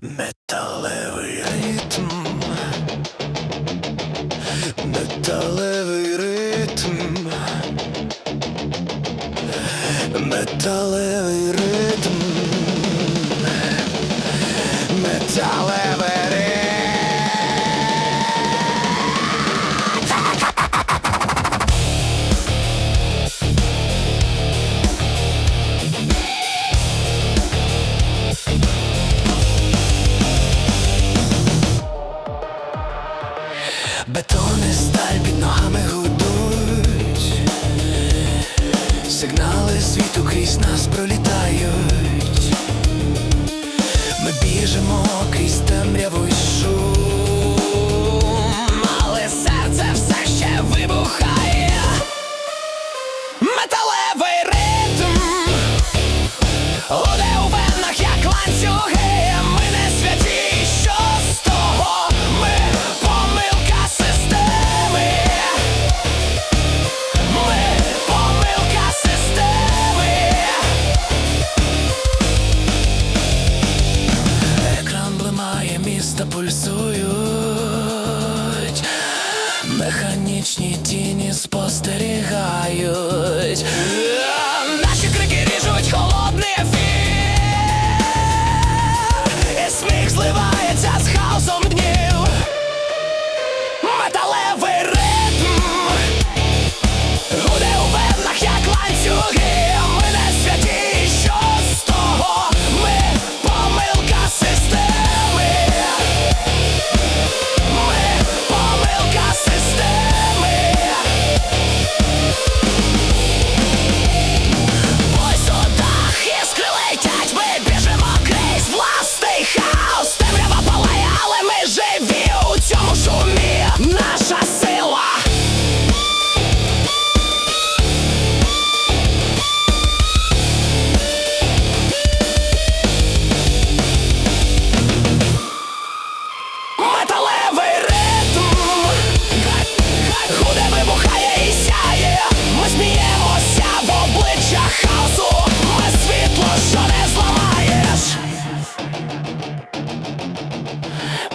Металевий ритм. Металевий ритм. Металевий ритм. Металевий Бетон і сталь під ногами гудуть, сигнали світу крізь нас пролітають. Ми біжимо крізь міста пульсують, механічні тіні спостерігають.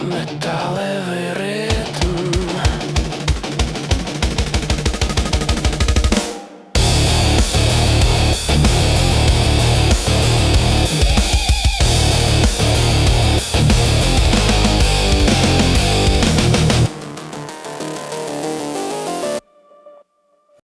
метали.